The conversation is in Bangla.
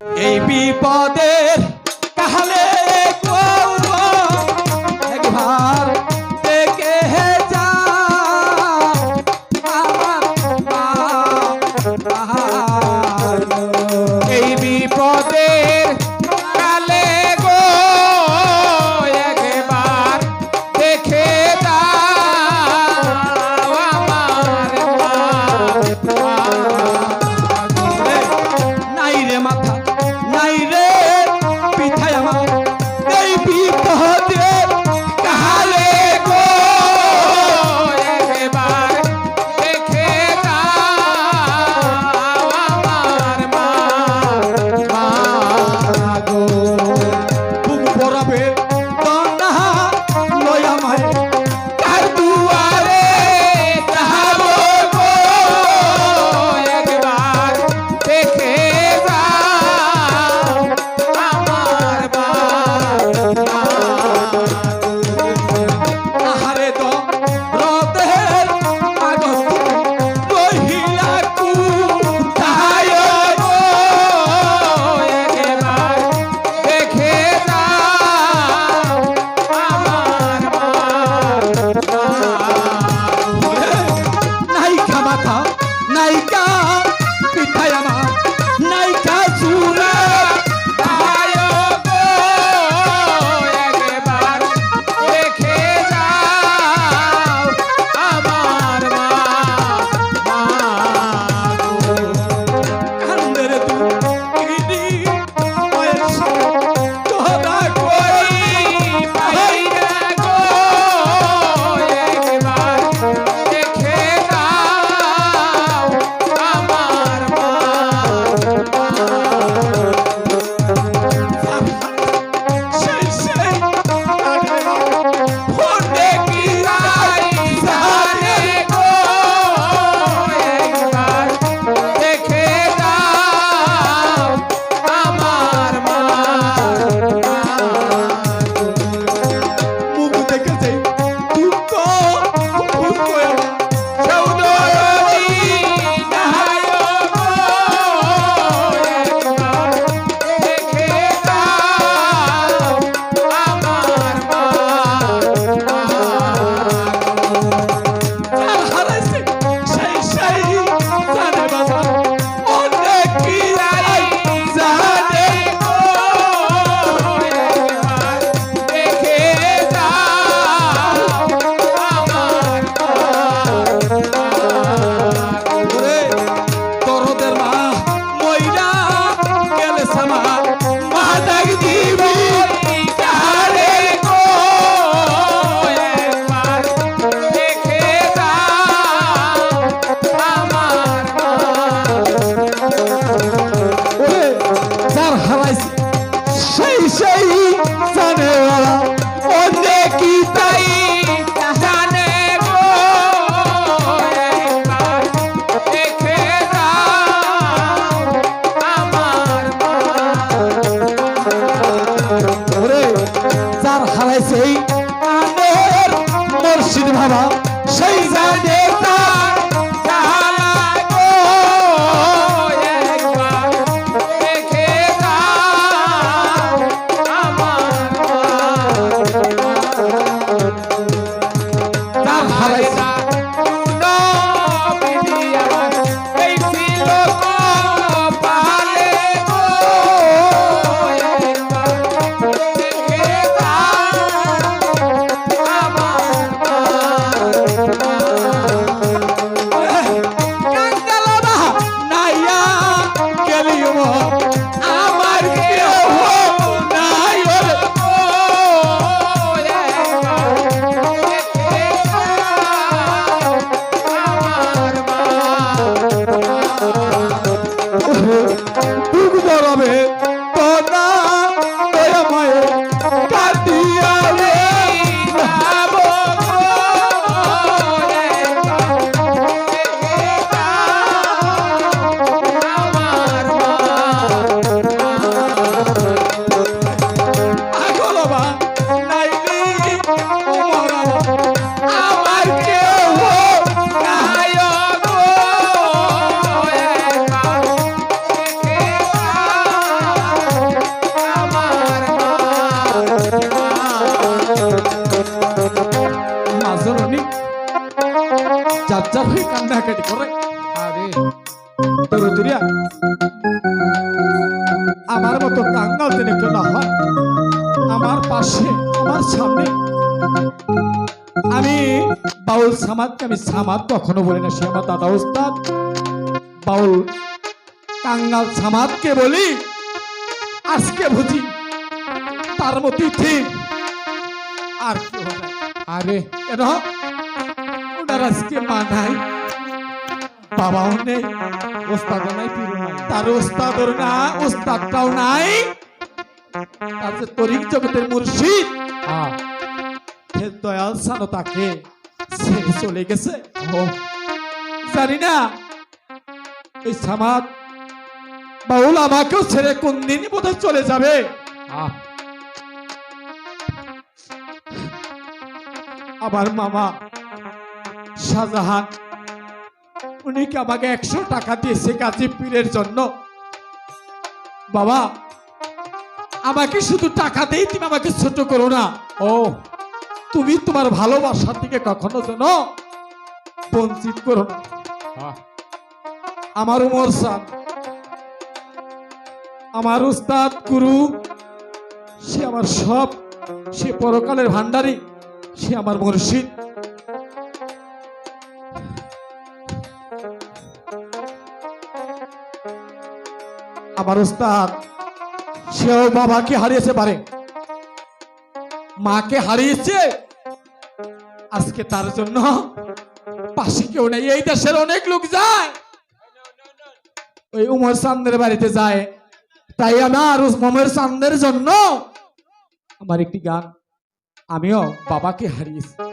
এই বিপদের যার হারাইছে এই মুর্শিদ বাবা। আমার মতো কাঙ্গাল তিনি না হয়। আমার পাশে, আমার সামনে। আমি বাউল সামাদকে আমি সামাদ কখনো বলি না সে আমার দাদা ওস্তাদ। বাউল কাঙ্গাল সামাদকে বলি, আজকে বুঝি তার মতোই ঠিক। আর কি হবে? আরে ওনার আজকে মা নাই বাবাও নেই। ওস্তাদ নাই পীর নাই। তার ওস্তাদর না ওস্তাদটাও নাই। তার যে তরিক জগতের মুর্শিদ। দয়াল সানো তাকে। ছেড়ে চলে গেছে। জানি না। এই সামাদ, বাউল আমাকেও ছেড়ে কোন দিনই বোধহয় চলে যাবে। হ্যাঁ আবার মামা শাহজাহান উনি কি আমাকে একশো টাকা দিয়েছে কাজী পীরের জন্য? বাবা আমাকে শুধু টাকা দেই তুমি আমাকে ছোট করো না। ও তুমি তোমার ভালোবাসার দিকে কখনো যেন বঞ্চিত করো না। আমার উমর সাদ আমার উস্তাদ গুরু সে আমার সব সে পরকালের ভান্ডারী। সে আমার মুর্শিদ আমার উস্তাদ, সেও বাবাকে হারিয়েছে পারে মাকে হারিয়েছে। আজকে তার জন্য পাশে কেউ নেই। এই দেশের অনেক লোক যায়। ওই উমর চান্দের বাড়িতে যায়। তাই আমার উমর চান্দের জন্য আমার একটি গান। আমিও বাবাকে হারিয়েছি। এক